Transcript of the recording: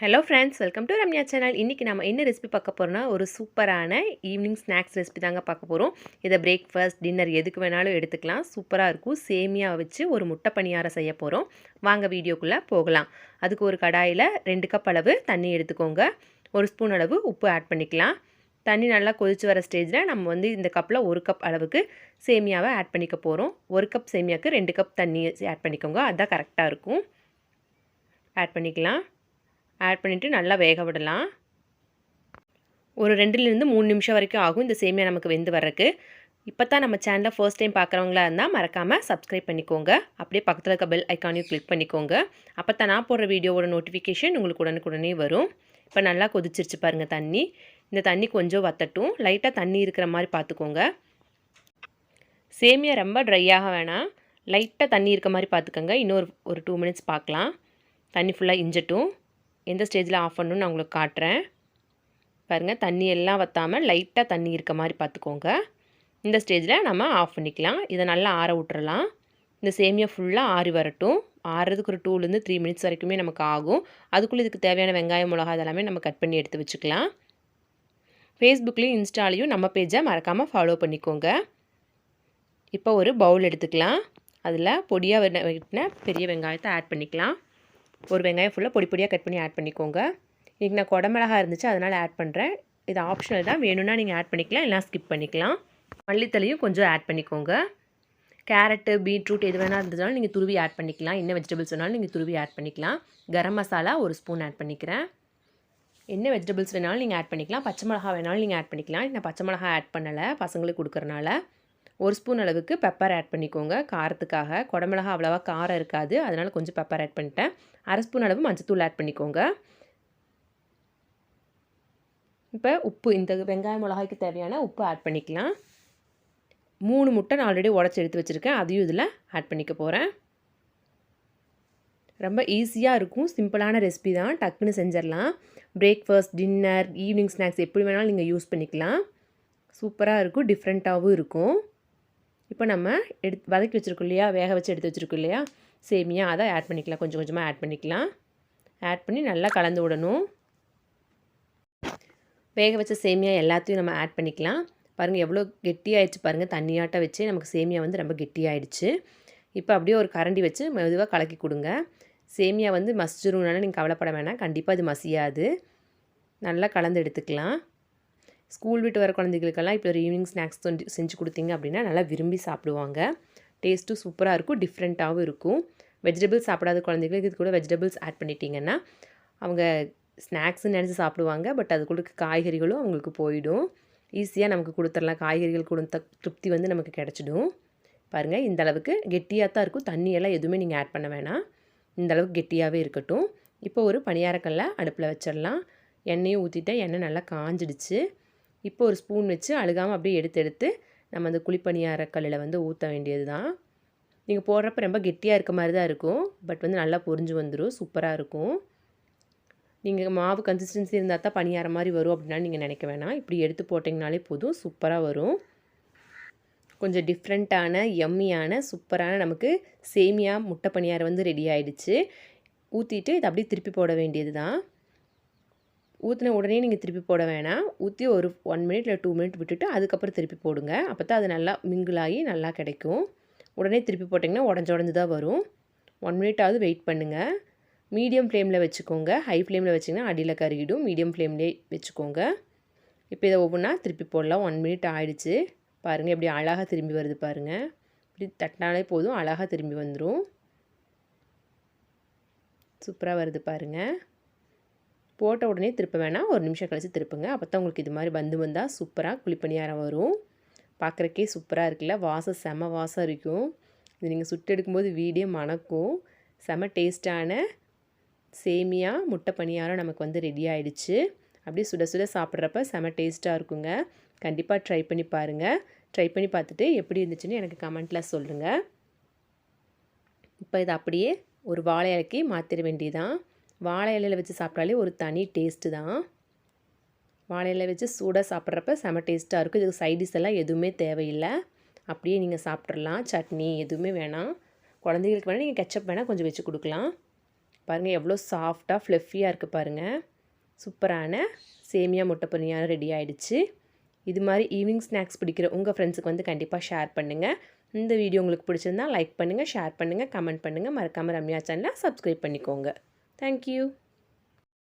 Hello friends welcome to Ramya channel இன்றைக்கி நம்ம என்ன ரெசிபி பார்க்க போகிறோம்னா ஒரு சூப்பரான ஈவினிங் ஸ்நாக்ஸ் ரெசிபி தாங்க பார்க்க போகிறோம் இதை பிரேக்ஃபாஸ்ட் டின்னர் எதுக்கு வேணாலும் எடுத்துக்கலாம். சூப்பராக இருக்கும். சேமியா வச்சு ஒரு முட்டை பணியாரம் செய்ய போகிறோம் வாங்க வீடியோக்குள்ளே போகலாம். அதுக்கு ஒரு கடாயில் ரெண்டு கப் அளவு தண்ணி எடுத்துக்கோங்க. ஒரு ஸ்பூன் அளவு உப்பு ஆட் பண்ணிக்கலாம். தண்ணி நல்லா கொதிச்சு வர ஸ்டேஜில் நம்ம வந்து இந்த கப்பில் ஒரு கப் அளவுக்கு சேமியாவை ஆட் பண்ணிக்க போகிறோம் ஒரு கப் சேமியாவுக்கு ரெண்டு கப் தண்ணி ஆட் பண்ணிக்கோங்க. அதுதான் கரெக்டாக இருக்கும். ஆட் பண்ணிக்கலாம். ஆட் பண்ணிவிட்டு நல்லா வேக விடலாம். ஒரு ரெண்டுலேருந்து மூணு நிமிஷம் வரைக்கும் ஆகும். இந்த சேமியா நமக்கு வெந்து வர்றதுக்கு. இப்போ தான் நம்ம சேனலை ஃபர்ஸ்ட் டைம் பார்க்குறவங்களா இருந்தால் மறக்காமல் சப்ஸ்கிரைப் பண்ணிக்கோங்க. அப்படியே பக்கத்தில் இருக்க பெல் ஐக்கானையும் கிளிக் பண்ணிக்கோங்க. அப்போ தான் நான் போடுற வீடியோவோட நோட்டிஃபிகேஷன் உங்களுக்கு உடனுக்குடனே வரும். இப்போ நல்லா கொதிச்சிருச்சு பாருங்கள் தண்ணி. இந்த தண்ணி கொஞ்சம் வத்தட்டும். லைட்டாக தண்ணி இருக்கிற மாதிரி பார்த்துக்கோங்க. சேமியா ரொம்ப ட்ரையாக வேணாம். லைட்டாக தண்ணி இருக்க மாதிரி பார்த்துக்கோங்க. இன்னொரு ஒரு டூ மினிட்ஸ் பார்க்கலாம். தண்ணி ஃபுல்லாக இஞ்சட்டும். எந்த ஸ்டேஜில் ஆஃப் பண்ணணும்னு நான் உங்களுக்கு காட்டுறேன். பாருங்கள் தண்ணி எல்லாம் வற்றாமல் லைட்டாக தண்ணி இருக்க மாதிரி பார்த்துக்கோங்க இந்த ஸ்டேஜில் நம்ம ஆஃப் பண்ணிக்கலாம். இதை நல்லா ஆற விட்டுறலாம். இந்த சேமியா ஃபுல்லாக ஆறி வரட்டும். ஆறுறதுக்கு ஒரு டூலேருந்து த்ரீ மினிட்ஸ் வரைக்குமே நமக்கு ஆகும். அதுக்குள்ளே இதுக்கு தேவையான வெங்காயம் மிளகா இதெல்லாமே நம்ம கட் பண்ணி எடுத்து வச்சுக்கலாம். ஃபேஸ்புக்லேயும் இன்ஸ்டாலையும் நம்ம பேஜை மறக்காமல் ஃபாலோ பண்ணிக்கோங்க. இப்போ ஒரு பவுல் எடுத்துக்கலாம். அதில் பொடியாக வெட்டின பெரிய வெங்காயத்தை ஆட் பண்ணிக்கலாம். ஒரு வெங்காயம் ஃபுல்லாக பொடி பொடியாக கட் பண்ணி ஆட் பண்ணிக்கோங்க. இன்றைக்கி நான் குடமிளகா இருந்துச்சு அதனால் ஆட் பண்ணுறேன் இது ஆப்ஷனல் தான். வேணும்னா நீங்கள் ஆட் பண்ணிக்கலாம் இல்லைனா ஸ்கிப் பண்ணிக்கலாம். மல்லித்தலையும் கொஞ்சம் ஆட் பண்ணிக்கோங்க. கேரட்டு பீட்ரூட் எது வேணால் இருந்ததுனாலும் நீங்கள் துருவி ஆட் பண்ணிக்கலாம். என்ன வெஜிடபிள்ஸ் வேணாலும் நீங்கள் துருவி ஆட் பண்ணிக்கலாம். கரம் மசாலா ஒரு ஸ்பூன் ஆட் பண்ணிக்கிறேன். என்ன வெஜிடபிள்ஸ் வேணாலும் நீங்கள் ஆட் பண்ணிக்கலாம். பச்சை மிளகா வேணாலும் நீங்கள் ஆட் பண்ணிக்கலாம். நான் பச்சை மிளகா ஆட் பண்ணலை பசங்களுக்கு கொடுக்குறனால. ஒரு ஸ்பூன் அளவுக்கு பெப்பர் ஆட் பண்ணிக்கோங்க. காரத்துக்காக. குடமிளகா அவ்வளோவா காரம் இருக்காது. அதனால் கொஞ்சம் பெப்பர் ஆட் பண்ணிட்டேன். அரை ஸ்பூன் அளவு மஞ்சத்தூள் ஆட் பண்ணிக்கோங்க. இப்போ உப்பு இந்த வெங்காய மிளகாய்க்கு தேவையான உப்பு ஆட் பண்ணிக்கலாம். மூணு முட்டை நான் ஆல்ரெடி உடச்சி எடுத்து வச்சுருக்கேன். அதையும் இதில் ஆட் பண்ணிக்க போகிறேன் ரொம்ப ஈஸியாக இருக்கும். சிம்பிளான ரெசிபி தான். டக்குன்னு செஞ்சிடலாம். பிரேக்ஃபாஸ்ட் டின்னர் ஈவினிங் ஸ்நாக்ஸ் எப்படி வேணாலும் நீங்கள் யூஸ் பண்ணிக்கலாம். சூப்பராக இருக்கும். டிஃப்ரெண்ட்டாகவும் இருக்கும். இப்போ நம்ம எடுத்து வதக்கி வச்சுருக்கோம் இல்லையா? வேக வச்சு எடுத்து வச்சுருக்கோம் இல்லையா? சேமியா அதை ஆட் பண்ணிக்கலாம். கொஞ்சம் கொஞ்சமாக ஆட் பண்ணிக்கலாம். ஆட் பண்ணி நல்லா கலந்து விடணும். வேக வச்ச சேமியா எல்லாத்தையும் நம்ம ஆட் பண்ணிக்கலாம். பாருங்கள் எவ்வளோ கெட்டியாயிடுச்சு பாருங்கள் தண்ணியாட்ட வச்சு நமக்கு சேமியா வந்து ரொம்ப கெட்டியாயிடுச்சு. இப்போ அப்படியே ஒரு கரண்டி வச்சு மெதுவாக கலக்கி கொடுங்க. சேமியா வந்து மசிச்சிரும்னால நீங்கள் கவலைப்பட வேணாம். கண்டிப்பாக அது மசியாது. நல்லா கலந்து எடுத்துக்கலாம். ஸ்கூல் விட்டு வர குழந்தைகளுக்கெல்லாம் இப்போ ஒரு ஈவினிங் ஸ்நாக்ஸ் செஞ்சு கொடுத்தீங்க அப்படின்னா நல்லா விரும்பி சாப்பிடுவாங்க. டேஸ்ட்டும் சூப்பராக இருக்கும் டிஃப்ரெண்ட்டாகவும் இருக்கும். வெஜிடபிள்ஸ் சாப்பிடாத குழந்தைகளுக்கு இது கூட வெஜிடபிள்ஸ் ஆட் பண்ணிட்டீங்கன்னா அவங்க ஸ்நாக்ஸ்ன்னு நினச்சி சாப்பிடுவாங்க பட் அதுக்குள்ள காய்கறிகளும் அவங்களுக்கு போயிடும். ஈஸியாக நமக்கு கொடுத்துடலாம் காய்கறிகள் கொடுத்த திருப்தி வந்து நமக்கு கிடச்சிடும். பாருங்கள் இந்த அளவுக்கு கெட்டியாக தான் இருக்கும். தண்ணியெல்லாம் எதுவுமே நீங்கள் ஆட் பண்ண வேணாம். இந்த அளவுக்கு கெட்டியாகவே இருக்கட்டும். இப்போ ஒரு பணியாரக்கல்ல அடுப்பில் வச்சிடலாம். எண்ணெயும் ஊற்றிட்டேன் எண்ணெய் நல்லா காஞ்சிடுச்சு. இப்போ ஒரு ஸ்பூன் வச்சு அழுகாமல் அப்படியே எடுத்து எடுத்து நம்ம அந்த குழிப்பணியாரக்கல்லில் வந்து ஊற்ற வேண்டியது தான் நீங்கள் போடுறப்ப ரொம்ப கெட்டியாக இருக்க மாதிரி தான் இருக்கும். பட் வந்து நல்லா பொரிஞ்சு வந்துடும் சூப்பராக இருக்கும். நீங்கள் மாவு கன்சிஸ்டன்சி இருந்தால் தான் பணியார மாதிரி வரும் அப்படின்னா நீங்கள் நினைக்க வேணாம். இப்படி எடுத்து போட்டிங்கனாலே போதும். சூப்பராக வரும். கொஞ்சம் டிஃப்ரெண்ட்டான எம்மியான சூப்பரான நமக்கு சேமியா முட்டை பணியாரம் வந்து ரெடி ஆகிடுச்சு ஊற்றிட்டு இதை அப்படியே திருப்பி போட வேண்டியது தான் ஊற்றின உடனே நீங்கள் திருப்பி போட வேணாம். ஊற்றி ஒரு ஒன் மினிட் இல்லை டூ மினிட் விட்டுட்டு அதுக்கப்புறம் திருப்பி போடுங்க. அப்போ தான் அது நல்லா மிங்கிளாகி நல்லா கிடைக்கும். உடனே திருப்பி போட்டிங்கன்னா உடஞ்சி உடஞ்சி தான் வரும். ஒன் மினிட்டாவது வெயிட் பண்ணுங்கள் மீடியம் ஃப்ளேமில் வச்சுக்கோங்க. ஹை ஃப்ளேமில் வச்சிங்கன்னா அடியில் கருகிடும். மீடியம் ஃப்ளேம்லேயே வச்சுக்கோங்க. இப்போ இதை ஒவ்வொன்றா திருப்பி போடலாம். ஒன் மினிட் ஆகிடுச்சு பாருங்கள் எப்படி அழகாக திரும்பி வருது பாருங்கள் இப்படி தட்டினாலே போதும். அழகாக திரும்பி வந்துடும் சூப்பராக வருது பாருங்கள் போட்ட உடனே திருப்ப வேணாம். ஒரு நிமிஷம் கழித்து திருப்புங்க. அப்போ தான் உங்களுக்கு இது மாதிரி பந்து வந்தால் சூப்பராக குழிப்பணியாரம் வரும். பார்க்குறக்கே சூப்பராக இருக்குல்ல? வாசம் செம வாசம் இருக்கும். இது நீங்கள் சுட்டு எடுக்கும்போது வீடே மணக்கும். செம டேஸ்ட்டான சேமியா முட்டை பணியாரம் நமக்கு வந்து ரெடி ஆகிடுச்சு அப்படியே சுட சுட சாப்பிட்றப்ப செம டேஸ்ட்டாக இருக்குங்க. கண்டிப்பாக ட்ரை பண்ணி பாருங்கள் ட்ரை பண்ணி பார்த்துட்டு எப்படி இருந்துச்சுன்னு எனக்கு கமெண்ட்டில் சொல்லுங்கள் இப்போ இதை அப்படியே ஒரு வாழை இலக்கி மாற்றிட வேண்டியதான் வாழை இலையில் வச்சு சாப்பிட்டாலே ஒரு தனி டேஸ்ட்டு தான். வாழை இலையில் வச்சு சூடாக சாப்பிட்றப்ப செம டேஸ்ட்டாக இருக்கும். இதுக்கு சைடிஸ் எல்லாம் எதுவுமே தேவையில்லை. அப்படியே நீங்கள் சாப்பிட்றலாம் சட்னி எதுவுமே வேணாம். குழந்தைங்களுக்கு வேணால் நீங்கள் கெச்சப் வேணால் கொஞ்சம் வச்சு கொடுக்கலாம். பாருங்கள் எவ்வளோ சாஃப்டாக ஃப்ளஃபியாக இருக்குது பாருங்கள் சூப்பரான சேமியா முட்டை பணியாரம் ரெடி ஆகிடுச்சு இது மாதிரி ஈவினிங் ஸ்நாக்ஸ் பிடிக்கிற உங்கள் ஃப்ரெண்ட்ஸுக்கு வந்து கண்டிப்பாக ஷேர் பண்ணுங்கள் இந்த வீடியோ உங்களுக்கு பிடிச்சிருந்தா லைக் பண்ணுங்கள் ஷேர் பண்ணுங்கள் கமெண்ட் பண்ணுங்கள் மறக்காமல் ரம்யா சேனலை சப்ஸ்கிரைப் பண்ணிக்கோங்க. Thank you.